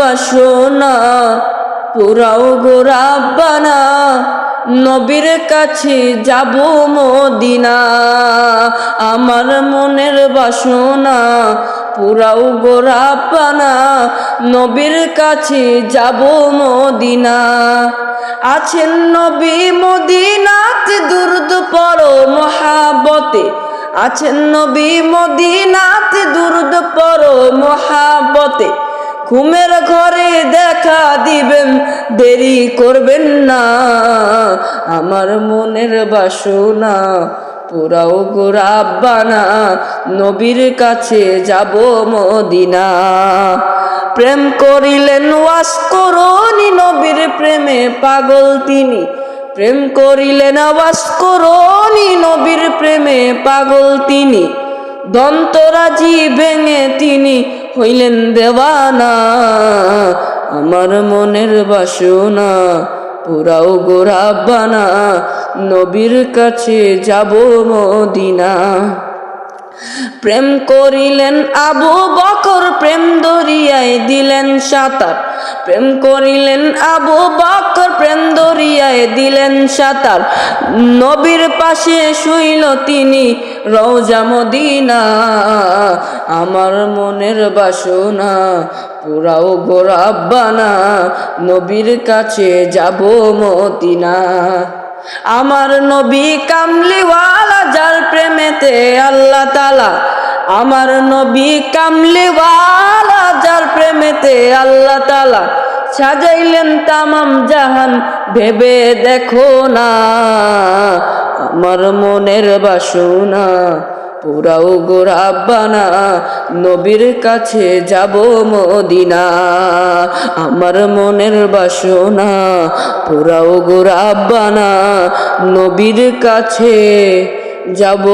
বাসনা পুরাও গোরাবানা নবীর কাছে যাব মদিনা। আমার মনের বাসনা, পুরাও গোরাবানা নবীর কাছে যাব মদিনা। আছেন নবী মদিনাতে দুর্দ পর মহাবতে আছেন নবী মদিনাতে দুর্দ পড়ো মহাবতে ঘুমের ঘরে দেখা দিবেন, দেরি করবেন না। আমার মনের বাসনা পুরাও গোরাবানা নবীর কাছে যাব মদিনা। প্রেম করিলেন ওয়াস করনি নবীর প্রেমে পাগল তিনি। প্রেম করিলেন আওয়াজ করনি নবীর প্রেমে পাগল তিনি। দন্তরাজি ভেঙে তিনি হইলেন দেওয়ানা, আমার মনের বাসনা, পুরাও গোরাবানা নবীর কাছে যাব মদিনা। প্রেম করিলেন আবু বকর, প্রেম দরিয়ায় দিলেন সাঁতার। প্রেম করিলেন আবু বকর দিলেন সাঁতার। নবীর পাশে শুইল তিনি, রওজা মদিনা, আমার মনের বাসনা, পুরাও গোরাব্বানা নবীর কাছে যাব মদিনা। আমার নবী কামলিওয়ালা, যার প্রেমেতে আল্লাহ তালা আমার নবী কামলিওয়ালা, যার প্রেমেতে আল্লাহ তালা সাজাইলেন তামাম জাহান ভেবে দেখো না, আমার মনের বাসনা। পুরাও গোরাব্বানা, নবীর কাছে যাব মদিনা। আমার মনের বাসনা, পুরাও গোরাব্বানা, নবীর কাছে যাব